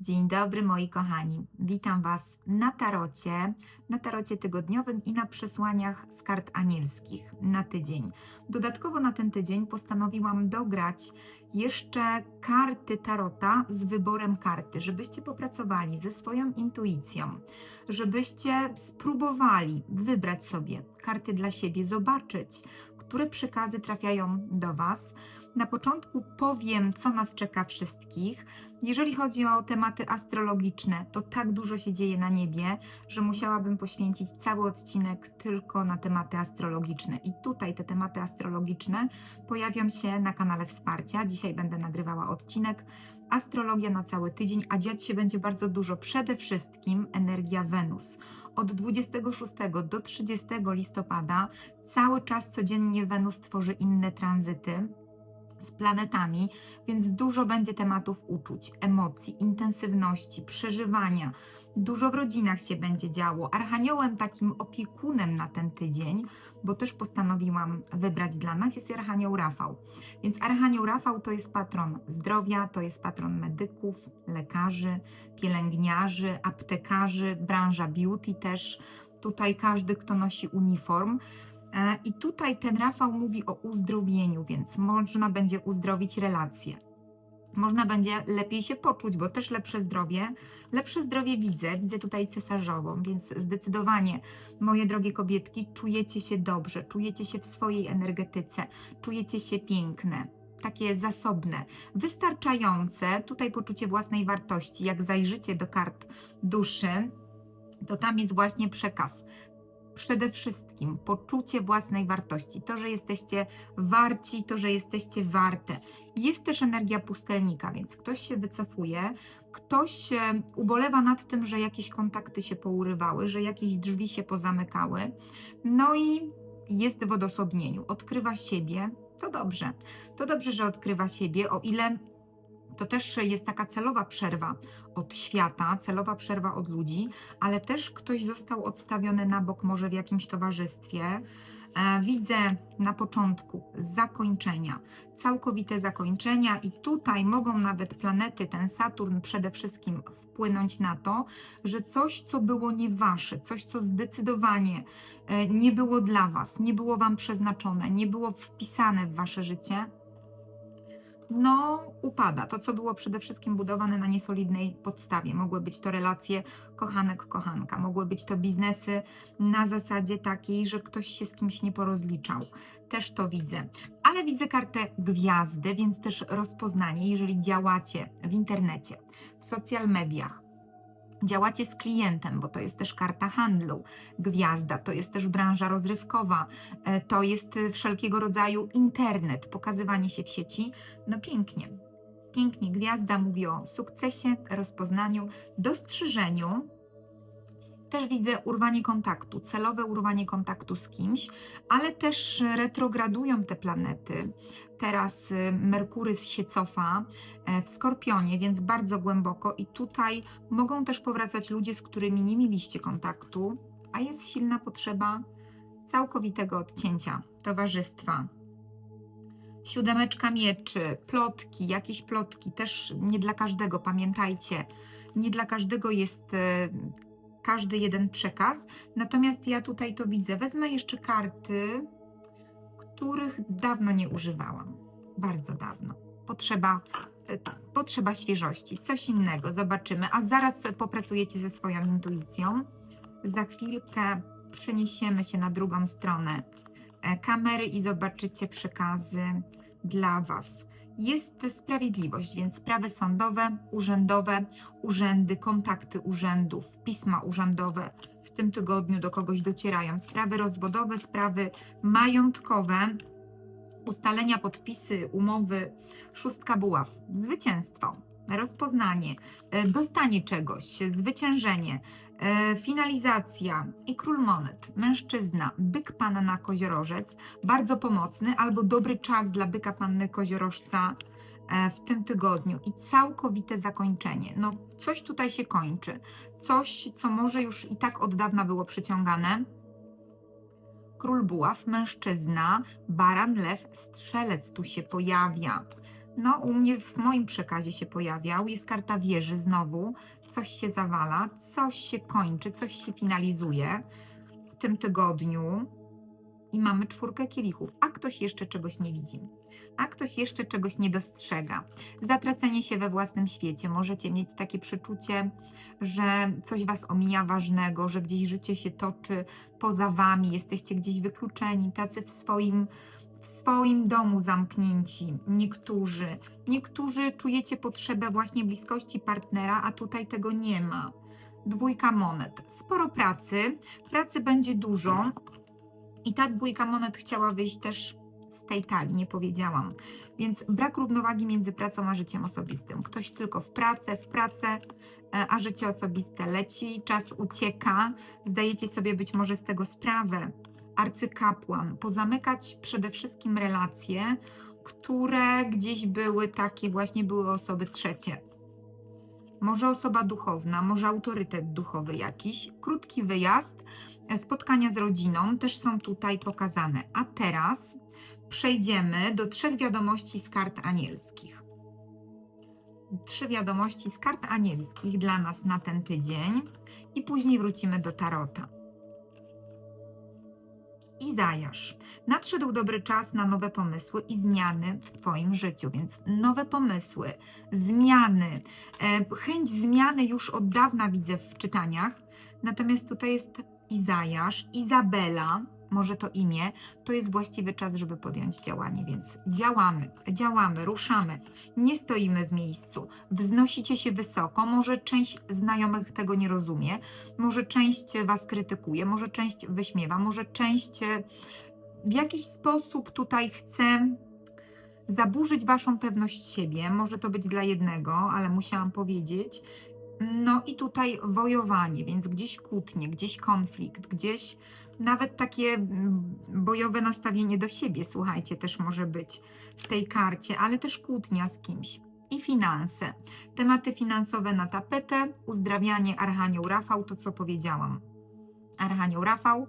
Dzień dobry moi kochani. Witam Was na tarocie, na tarocie tygodniowym i na przesłaniach z kart anielskich na tydzień. Dodatkowo na ten tydzień postanowiłam dograć jeszcze karty tarota z wyborem karty, żebyście popracowali ze swoją intuicją, żebyście spróbowali wybrać sobie karty dla siebie, zobaczyć, które przekazy trafiają do Was. Na początku powiem, co nas czeka wszystkich. Jeżeli chodzi o tematy astrologiczne, to tak dużo się dzieje na niebie, że musiałabym poświęcić cały odcinek tylko na tematy astrologiczne. I tutaj te tematy astrologiczne pojawią się na kanale Wsparcia. Dzisiaj będę nagrywała odcinek Astrologia na cały tydzień, a dziać się będzie bardzo dużo. Przede wszystkim energia Wenus. Od 26 do 30 listopada cały czas codziennie Wenus tworzy inne tranzyty z planetami, więc dużo będzie tematów uczuć, emocji, intensywności, przeżywania. Dużo w rodzinach się będzie działo. Archaniołem takim opiekunem na ten tydzień, bo też postanowiłam wybrać dla nas, jest Archanioł Rafał. Więc Archanioł Rafał to jest patron zdrowia, to jest patron medyków, lekarzy, pielęgniarzy, aptekarzy, branża beauty też. Tutaj każdy, kto nosi uniform. E, I tutaj ten Rafał mówi o uzdrowieniu, więc można będzie uzdrowić relacje. Można będzie lepiej się poczuć, bo też lepsze zdrowie. Lepsze zdrowie widzę, widzę tutaj cesarzową, więc zdecydowanie, moje drogie kobietki, czujecie się dobrze, czujecie się w swojej energetyce, czujecie się piękne, takie zasobne, wystarczające. Tutaj poczucie własnej wartości. Jak zajrzycie do kart duszy, to tam jest właśnie przekaz przede wszystkim poczucie własnej wartości, to, że jesteście warci, to, że jesteście warte. Jest też energia pustelnika, więc ktoś się wycofuje, ktoś e, ubolewa nad tym, że jakieś kontakty się pourywały, że jakieś drzwi się pozamykały. No i jest w odosobnieniu, odkrywa siebie. To dobrze. To dobrze, że odkrywa siebie, o ile to też jest taka celowa przerwa od świata, celowa przerwa od ludzi, ale też ktoś został odstawiony na bok, może w jakimś towarzystwie. E, Widzę na początku zakończenia, całkowite zakończenia, i tutaj mogą nawet planety, ten Saturn przede wszystkim wpłynąć na to, że coś, co było nie wasze, coś, co zdecydowanie e, nie było dla was, nie było wam przeznaczone, nie było wpisane w wasze życie, no, upada. To, co było przede wszystkim budowane na niesolidnej podstawie. Mogły być to relacje kochanek-kochanka, mogły być to biznesy na zasadzie takiej, że ktoś się z kimś nie porozliczał. Też to widzę. Ale widzę kartę gwiazdy, więc też rozpoznanie, jeżeli działacie w internecie, w social mediach, Działacie z klientem, bo to jest też karta handlu. Gwiazda to jest też branża rozrywkowa, e, to jest e, wszelkiego rodzaju internet, pokazywanie się w sieci. No pięknie. Pięknie. Gwiazda mówi o sukcesie, rozpoznaniu, dostrzeżeniu. Też widzę urwanie kontaktu, celowe urwanie kontaktu z kimś, ale też retrogradują te planety. Teraz y, Merkurys się cofa e, w Skorpionie, więc bardzo głęboko i tutaj mogą też powracać ludzie, z którymi nie mieliście kontaktu, a jest silna potrzeba całkowitego odcięcia towarzystwa. Siódemeczka mieczy, plotki, jakieś plotki, też nie dla każdego, pamiętajcie, nie dla każdego jest e, każdy jeden przekaz. Natomiast ja tutaj to widzę. Wezmę jeszcze karty, których dawno nie używałam. Bardzo dawno. Potrzeba, e, potrzeba świeżości, coś innego. Zobaczymy. A zaraz popracujecie ze swoją intuicją. Za chwilkę przeniesiemy się na drugą stronę e, kamery i zobaczycie przekazy dla Was jest sprawiedliwość, więc sprawy sądowe, urzędowe, urzędy, kontakty urzędów, pisma urzędowe w tym tygodniu do kogoś docierają, sprawy rozwodowe, sprawy majątkowe, ustalenia, podpisy, umowy, szóstka buław, zwycięstwo, rozpoznanie, e, dostanie czegoś, zwyciężenie, finalizacja i król monet, mężczyzna, byk panna koziorożec, bardzo pomocny albo dobry czas dla byka panny koziorożca, e, w tym tygodniu i całkowite zakończenie. No, coś tutaj się kończy. Coś, co może już i tak od dawna było przyciągane. Król buław, mężczyzna, baran, lew, strzelec tu się pojawia. No, u mnie w moim przekazie się pojawiał. Jest karta wieży znowu. Coś się zawala, coś się kończy, coś się finalizuje w tym tygodniu. I mamy czwórkę kielichów, a ktoś jeszcze czegoś nie widzi, a ktoś jeszcze czegoś nie dostrzega. Zatracenie się we własnym świecie. Możecie mieć takie przeczucie, że coś was omija ważnego, że gdzieś życie się toczy poza wami, jesteście gdzieś wykluczeni, tacy w swoim, swoim domu zamknięci. Niektórzy, niektórzy czujecie potrzebę właśnie bliskości partnera, a tutaj tego nie ma. Dwójka monet. Sporo pracy, pracy będzie dużo. I ta dwójka monet chciała wyjść też z tej talii, nie powiedziałam. Więc brak równowagi między pracą a życiem osobistym. Ktoś tylko w pracę, w pracę, e, a życie osobiste leci, czas ucieka. Zdajecie sobie być może z tego sprawę. Arcykapłan, pozamykać przede wszystkim relacje, które gdzieś były takie, właśnie były osoby trzecie. Może osoba duchowna, może autorytet duchowy jakiś. Krótki wyjazd, e, spotkania z rodziną też są tutaj pokazane. A teraz przejdziemy do trzech wiadomości z kart anielskich. Trzy wiadomości z kart anielskich dla nas na ten tydzień i później wrócimy do tarota. Izajasz. Nadszedł dobry czas na nowe pomysły i zmiany w Twoim życiu, więc nowe pomysły, zmiany, e, chęć zmiany już od dawna widzę w czytaniach, natomiast tutaj jest Izajasz, Izabela, może to imię, to jest właściwy czas, żeby podjąć działanie, więc działamy, działamy, ruszamy, nie stoimy w miejscu, wznosicie się wysoko, może część znajomych tego nie rozumie, może część Was krytykuje, może część wyśmiewa, może część e, w jakiś sposób tutaj chce zaburzyć Waszą pewność siebie. Może to być dla jednego, ale musiałam powiedzieć. No i tutaj wojowanie, więc gdzieś kłótnie, gdzieś konflikt, gdzieś nawet takie mm, bojowe nastawienie do siebie, słuchajcie, też może być w tej karcie, ale też kłótnia z kimś. I finanse. Tematy finansowe na tapetę, uzdrawianie Archanioł Rafał, to co powiedziałam. Archanioł Rafał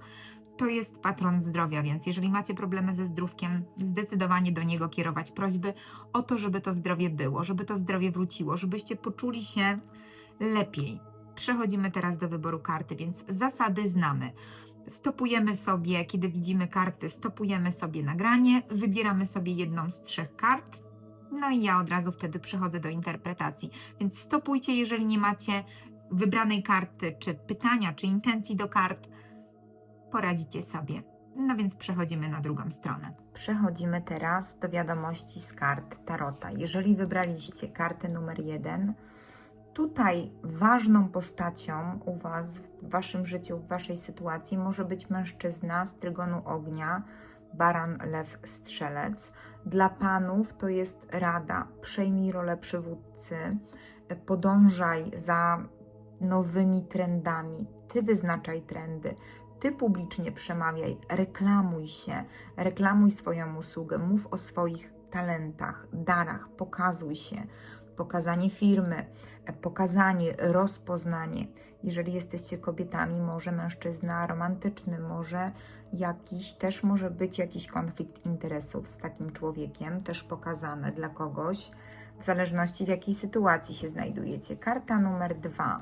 to jest patron zdrowia, więc jeżeli macie problemy ze zdrówkiem, zdecydowanie do niego kierować prośby o to, żeby to zdrowie było, żeby to zdrowie wróciło, żebyście poczuli się lepiej. Przechodzimy teraz do wyboru karty, więc zasady znamy. Stopujemy sobie, kiedy widzimy karty, stopujemy sobie nagranie, wybieramy sobie jedną z trzech kart. No i ja od razu wtedy przechodzę do interpretacji. Więc stopujcie, jeżeli nie macie wybranej karty, czy pytania, czy intencji do kart, poradzicie sobie. No więc przechodzimy na drugą stronę. Przechodzimy teraz do wiadomości z kart Tarota. Jeżeli wybraliście kartę numer jeden, tutaj ważną postacią u Was, w Waszym życiu, w Waszej sytuacji może być mężczyzna z trygonu ognia, baran, lew, strzelec. Dla Panów to jest rada, przejmij rolę przywódcy, podążaj za nowymi trendami, Ty wyznaczaj trendy, ty publicznie przemawiaj, reklamuj się, reklamuj swoją usługę, mów o swoich talentach, darach, pokazuj się, pokazanie firmy, pokazanie, rozpoznanie. Jeżeli jesteście kobietami, może mężczyzna romantyczny, może jakiś, też może być jakiś konflikt interesów z takim człowiekiem, też pokazane dla kogoś, w zależności w jakiej sytuacji się znajdujecie. Karta numer dwa.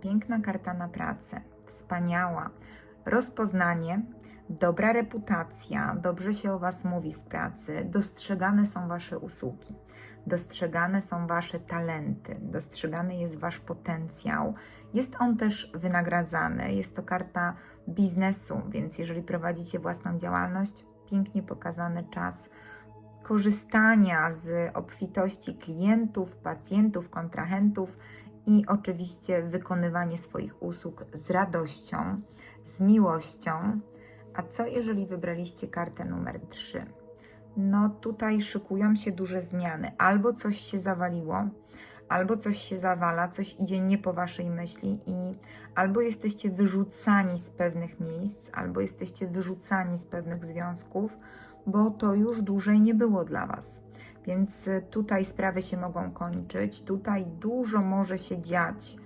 Piękna karta na pracę, wspaniała. Rozpoznanie, dobra reputacja, dobrze się o Was mówi w pracy, dostrzegane są Wasze usługi, dostrzegane są Wasze talenty, dostrzegany jest Wasz potencjał. Jest on też wynagradzany, jest to karta biznesu, więc jeżeli prowadzicie własną działalność, pięknie pokazany czas korzystania z obfitości klientów, pacjentów, kontrahentów i oczywiście wykonywanie swoich usług z radością, z miłością. A co jeżeli wybraliście kartę numer 3? No tutaj szykują się duże zmiany. Albo coś się zawaliło, albo coś się zawala, coś idzie nie po waszej myśli i albo jesteście wyrzucani z pewnych miejsc, albo jesteście wyrzucani z pewnych związków, bo to już dłużej nie było dla was. Więc y, tutaj sprawy się mogą kończyć, tutaj dużo może się dziać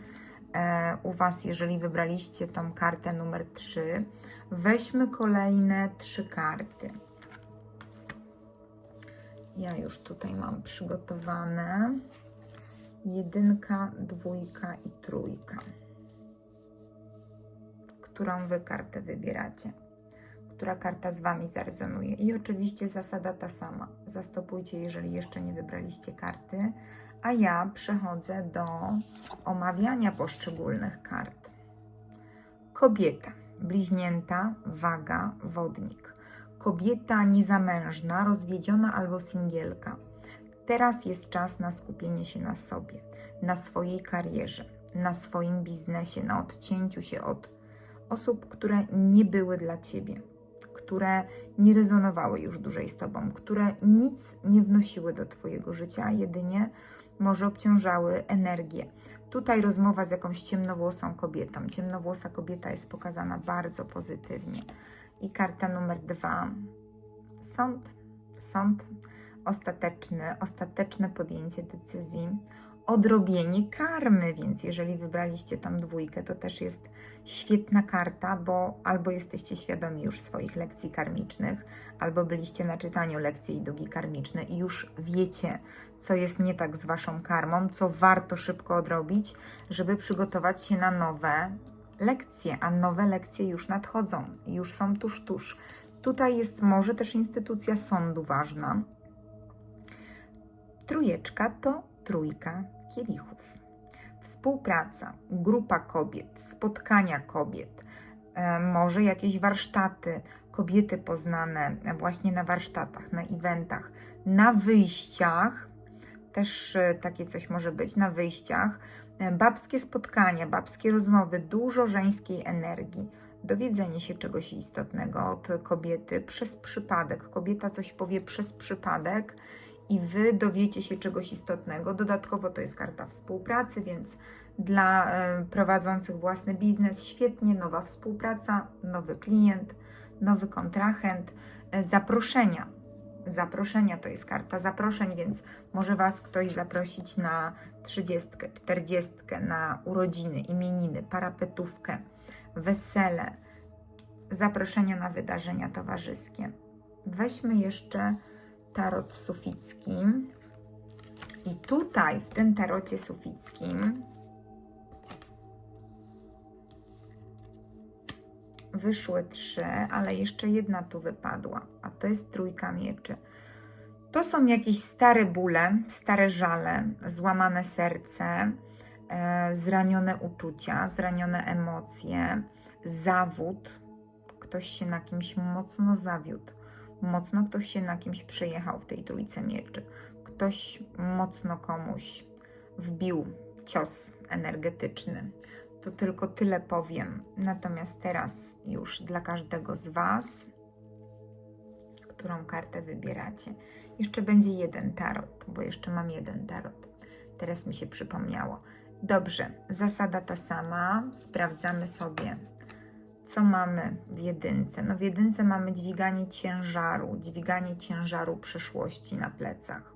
e, u Was, jeżeli wybraliście tą kartę numer 3. Weźmy kolejne trzy karty. Ja już tutaj mam przygotowane. Jedynka, dwójka i trójka. Którą Wy kartę wybieracie? Która karta z Wami zarezonuje? I oczywiście zasada ta sama. Zastopujcie, jeżeli jeszcze nie wybraliście karty, a ja przechodzę do omawiania poszczególnych kart. Kobieta, bliźnięta, waga, wodnik. Kobieta niezamężna, rozwiedziona albo singielka. Teraz jest czas na skupienie się na sobie, na swojej karierze, na swoim biznesie, na odcięciu się od osób, które nie były dla ciebie, które nie rezonowały już dłużej z tobą, które nic nie wnosiły do twojego życia, jedynie może obciążały energię. Tutaj rozmowa z jakąś ciemnowłosą kobietą. Ciemnowłosa kobieta jest pokazana bardzo pozytywnie. I karta numer dwa. Sąd. Sąd ostateczny, ostateczne podjęcie decyzji, odrobienie karmy, więc jeżeli wybraliście tą dwójkę, to też jest świetna karta, bo albo jesteście świadomi już swoich lekcji karmicznych, albo byliście na czytaniu lekcji i długi karmiczne i już wiecie, co jest nie tak z waszą karmą, co warto szybko odrobić, żeby przygotować się na nowe lekcje, a nowe lekcje już nadchodzą, już są tuż, tuż. Tutaj jest może też instytucja sądu ważna. Trójeczka to trójka kielichów. Współpraca, grupa kobiet, spotkania kobiet, e, może jakieś warsztaty, kobiety poznane właśnie na warsztatach, na eventach, na wyjściach, też e, takie coś może być, na wyjściach, babskie spotkania, babskie rozmowy, dużo żeńskiej energii, dowiedzenie się czegoś istotnego od kobiety przez przypadek. Kobieta coś powie przez przypadek i wy dowiecie się czegoś istotnego. Dodatkowo to jest karta współpracy, więc dla e, prowadzących własny biznes świetnie, nowa współpraca, nowy klient, nowy kontrahent, e, zaproszenia. Zaproszenia to jest karta zaproszeń, więc może Was ktoś zaprosić na 30, 40, na urodziny, imieniny, parapetówkę, wesele, zaproszenia na wydarzenia towarzyskie. Weźmy jeszcze tarot suficki. I tutaj, w tym tarocie sufickim, wyszły trzy, ale jeszcze jedna tu wypadła, a to jest trójka mieczy. To są jakieś stare bóle, stare żale, złamane serce, e, zranione uczucia, zranione emocje, zawód. Ktoś się na kimś mocno zawiódł mocno ktoś się na kimś przejechał w tej trójce mieczy. Ktoś mocno komuś wbił cios energetyczny. To tylko tyle powiem. Natomiast teraz już dla każdego z Was, którą kartę wybieracie, jeszcze będzie jeden tarot, bo jeszcze mam jeden tarot. Teraz mi się przypomniało. Dobrze, zasada ta sama. Sprawdzamy sobie co mamy w jedynce? No w jedynce mamy dźwiganie ciężaru, dźwiganie ciężaru przyszłości na plecach.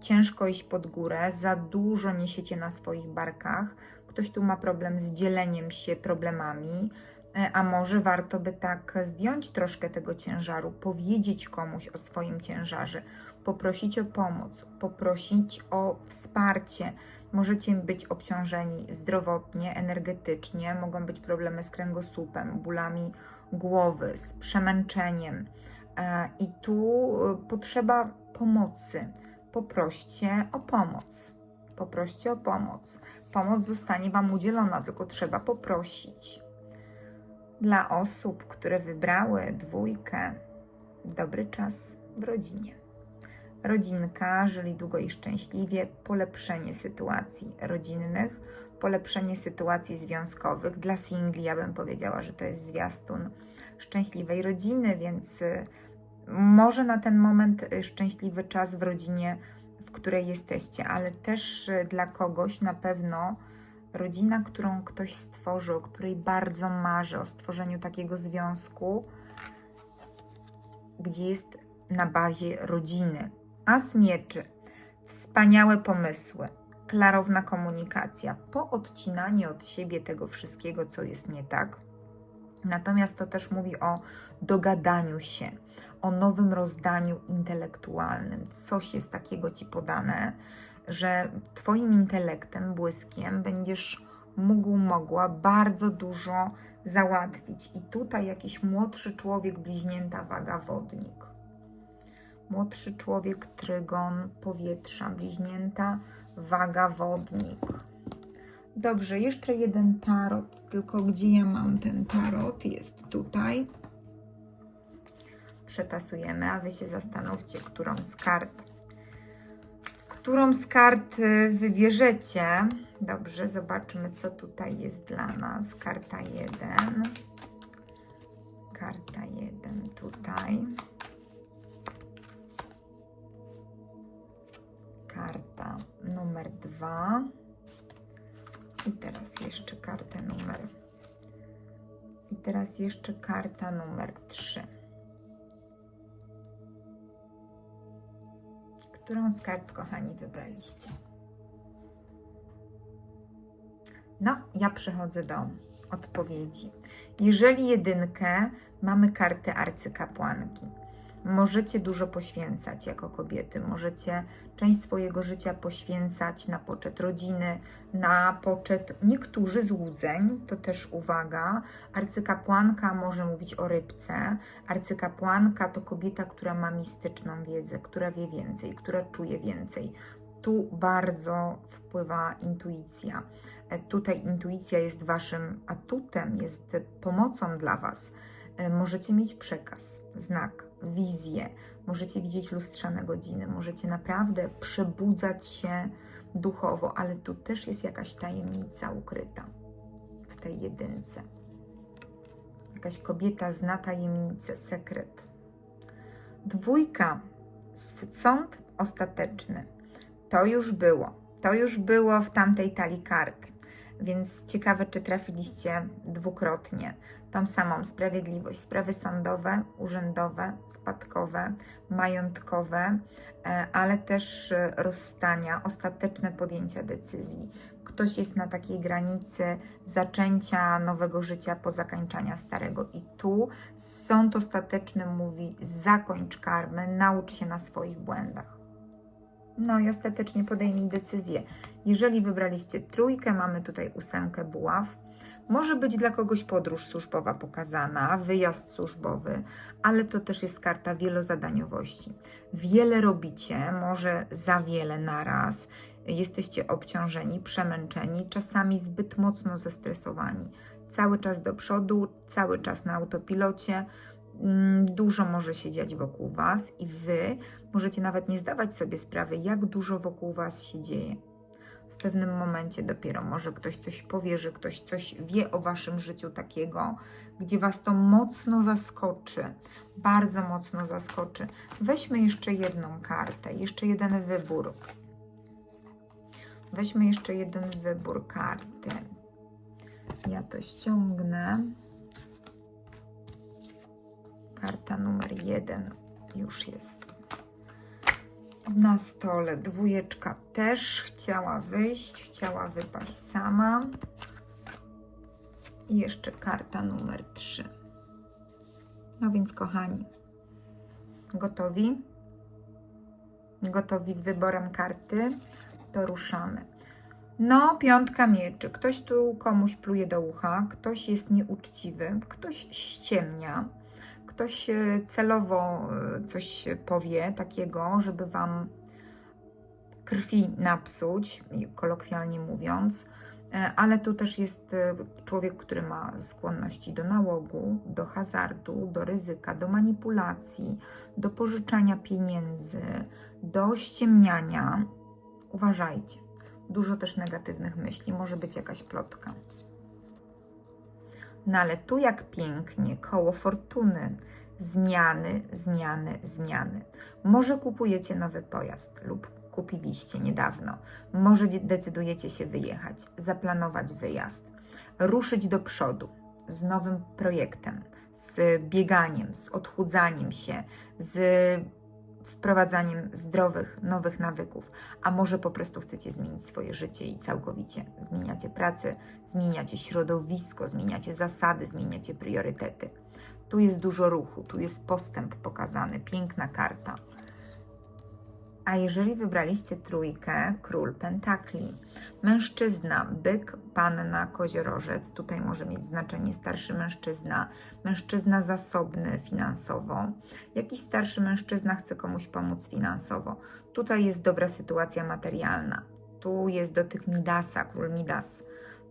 Ciężko iść pod górę, za dużo niesiecie na swoich barkach. Ktoś tu ma problem z dzieleniem się problemami, e, a może warto by tak zdjąć troszkę tego ciężaru, powiedzieć komuś o swoim ciężarze, poprosić o pomoc, poprosić o wsparcie. Możecie być obciążeni zdrowotnie, energetycznie, mogą być problemy z kręgosłupem, bólami głowy, z przemęczeniem. E, I tu e, potrzeba pomocy. Poproście o pomoc. Poproście o pomoc. Pomoc zostanie Wam udzielona, tylko trzeba poprosić. Dla osób, które wybrały dwójkę, dobry czas w rodzinie. Rodzinka, żyli długo i szczęśliwie, polepszenie sytuacji rodzinnych, polepszenie sytuacji związkowych. Dla singli, ja bym powiedziała, że to jest zwiastun szczęśliwej rodziny, więc y, może na ten moment y, szczęśliwy czas w rodzinie, w której jesteście, ale też y, dla kogoś na pewno rodzina, którą ktoś stworzył, o której bardzo marzy, o stworzeniu takiego związku, gdzie jest na bazie rodziny, As mieczy. Wspaniałe pomysły. Klarowna komunikacja. Poodcinanie od siebie tego wszystkiego, co jest nie tak. Natomiast to też mówi o dogadaniu się, o nowym rozdaniu intelektualnym. Coś jest takiego ci podane, że Twoim intelektem, błyskiem będziesz mógł, mogła bardzo dużo załatwić. I tutaj jakiś młodszy człowiek, bliźnięta waga, wodnik. Młodszy człowiek, trygon, powietrza, bliźnięta, waga, wodnik. Dobrze, jeszcze jeden tarot, tylko gdzie ja mam ten tarot? Jest tutaj. Przetasujemy, a Wy się zastanówcie, którą z kart którą z kart y, wybierzecie. Dobrze, zobaczmy, co tutaj jest dla nas. Karta 1. Karta 1 tutaj. Karta numer 2. I teraz jeszcze kartę numer. I teraz jeszcze karta numer 3. Którą z kart, kochani, wybraliście? No, ja przechodzę do odpowiedzi. Jeżeli jedynkę mamy kartę arcykapłanki, możecie dużo poświęcać jako kobiety, możecie część swojego życia poświęcać na poczet rodziny, na poczet niektórzy złudzeń, to też uwaga. Arcykapłanka może mówić o rybce. Arcykapłanka to kobieta, która ma mistyczną wiedzę, która wie więcej, która czuje więcej. Tu bardzo wpływa intuicja. E, Tutaj intuicja jest waszym atutem, jest pomocą dla was. E, Możecie mieć przekaz, znak, wizję, możecie widzieć lustrzane godziny, możecie naprawdę przebudzać się duchowo, ale tu też jest jakaś tajemnica ukryta w tej jedynce. Jakaś kobieta zna tajemnicę, sekret. Dwójka, sąd ostateczny. To już było. To już było w tamtej talii kart. Więc ciekawe, czy trafiliście dwukrotnie tą samą sprawiedliwość. Sprawy sądowe, urzędowe, spadkowe, majątkowe, e, ale też e, rozstania, ostateczne podjęcia decyzji. Ktoś jest na takiej granicy zaczęcia nowego życia po zakończenia starego. I tu sąd ostateczny mówi: zakończ karmę, naucz się na swoich błędach. No i ostatecznie podejmij decyzję. Jeżeli wybraliście trójkę, mamy tutaj ósemkę buław. Może być dla kogoś podróż służbowa pokazana, wyjazd służbowy, ale to też jest karta wielozadaniowości. Wiele robicie, może za wiele naraz. Jesteście obciążeni, przemęczeni, czasami zbyt mocno zestresowani. Cały czas do przodu, cały czas na autopilocie. Mm, Dużo może się dziać wokół Was i Wy możecie nawet nie zdawać sobie sprawy, jak dużo wokół Was się dzieje. Pewnym momencie dopiero może ktoś coś powie, że ktoś coś wie o Waszym życiu takiego, gdzie Was to mocno zaskoczy, bardzo mocno zaskoczy. Weźmy jeszcze jedną kartę, jeszcze jeden wybór. Weźmy jeszcze jeden wybór karty. Ja to ściągnę. Karta numer jeden już jest na stole. Dwójeczka też chciała wyjść, chciała wypaść sama. I jeszcze karta numer trzy. No więc, kochani, gotowi? Gotowi z wyborem karty? To ruszamy. No, piątka mieczy. Ktoś tu komuś pluje do ucha, ktoś jest nieuczciwy, ktoś ściemnia, ktoś e, celowo e, coś powie takiego, żeby wam krwi napsuć, kolokwialnie mówiąc. E, Ale tu też jest człowiek, który ma skłonności do nałogu, do hazardu, do ryzyka, do manipulacji, do pożyczania pieniędzy, do ściemniania. Uważajcie. Dużo też negatywnych myśli, może być jakaś plotka. No ale tu jak pięknie, koło fortuny. Zmiany, zmiany, zmiany. Może kupujecie nowy pojazd lub kupiliście niedawno. Może de- decydujecie się wyjechać, zaplanować wyjazd, ruszyć do przodu z nowym projektem, z bieganiem, z odchudzaniem się, z wprowadzaniem zdrowych, nowych nawyków, a może po prostu chcecie zmienić swoje życie i całkowicie zmieniacie pracę, zmieniacie środowisko, zmieniacie zasady, zmieniacie priorytety. Tu jest dużo ruchu, tu jest postęp pokazany, piękna karta. A jeżeli wybraliście trójkę, król pentakli, mężczyzna, byk, panna, koziorożec, tutaj może mieć znaczenie starszy mężczyzna, mężczyzna zasobny finansowo, jakiś starszy mężczyzna chce komuś pomóc finansowo. Tutaj jest dobra sytuacja materialna. Tu jest dotyk Midasa, król Midas.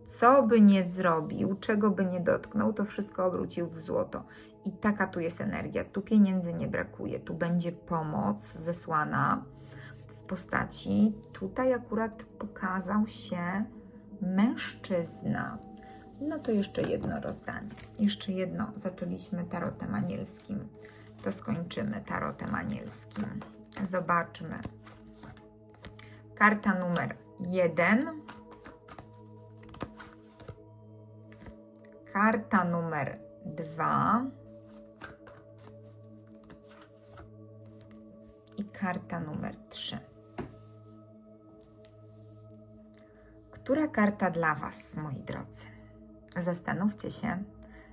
Co by nie zrobił, czego by nie dotknął, to wszystko obrócił w złoto. I taka tu jest energia. Tu pieniędzy nie brakuje. Tu będzie pomoc zesłana postaci. Tutaj akurat pokazał się mężczyzna. No to jeszcze jedno rozdanie. Jeszcze jedno. Zaczęliśmy tarotem anielskim. To skończymy tarotem anielskim. Zobaczmy. Karta numer jeden. Karta numer dwa. I karta numer trzy. Która karta dla Was, moi drodzy? Zastanówcie się,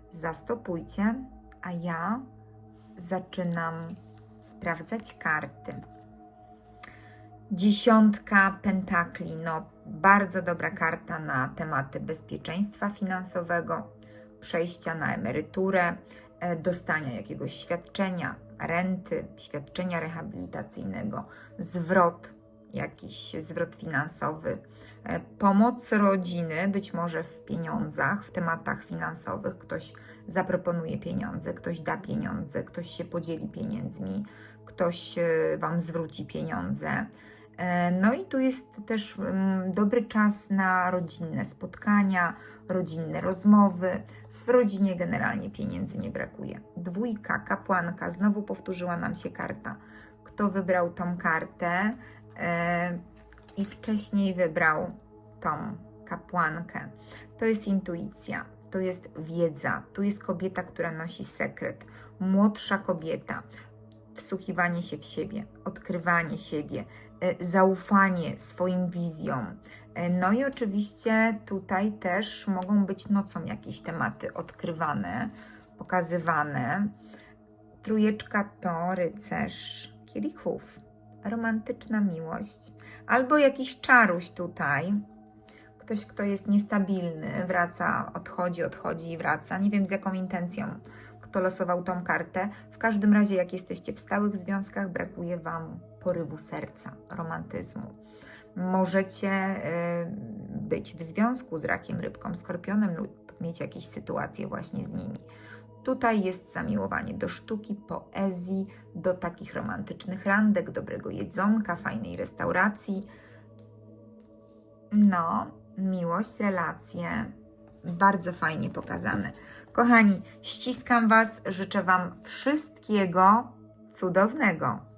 zastopujcie, a ja zaczynam sprawdzać karty. Dziesiątka pentakli, no bardzo dobra karta na tematy bezpieczeństwa finansowego, przejścia na emeryturę, e, dostania jakiegoś świadczenia, renty, świadczenia rehabilitacyjnego, zwrot, jakiś zwrot finansowy, e, pomoc rodziny, być może w pieniądzach, w tematach finansowych. Ktoś zaproponuje pieniądze, ktoś da pieniądze, ktoś się podzieli pieniędzmi, ktoś e, Wam zwróci pieniądze. E, No i tu jest też mm, dobry czas na rodzinne spotkania, rodzinne rozmowy. W rodzinie generalnie pieniędzy nie brakuje. Dwójka, kapłanka, znowu powtórzyła nam się karta. Kto wybrał tą kartę i wcześniej wybrał tą kapłankę, to jest intuicja, to jest wiedza, tu jest kobieta, która nosi sekret, młodsza kobieta, wsłuchiwanie się w siebie, odkrywanie siebie, e, zaufanie swoim wizjom. E, No i oczywiście tutaj też mogą być nocą jakieś tematy odkrywane, pokazywane. Trójeczka to rycerz kielichów, romantyczna miłość, albo jakiś czaruś tutaj. Ktoś, kto jest niestabilny, wraca, odchodzi, odchodzi i wraca. Nie wiem z jaką intencją kto losował tą kartę. W każdym razie, jak jesteście w stałych związkach, brakuje Wam porywu serca, romantyzmu. Możecie y, być w związku z rakiem, rybką, skorpionem lub mieć jakieś sytuacje właśnie z nimi. Tutaj jest zamiłowanie do sztuki, poezji, do takich romantycznych randek, dobrego jedzonka, fajnej restauracji. No, miłość, relacje, bardzo fajnie pokazane. Kochani, ściskam Was, życzę Wam wszystkiego cudownego.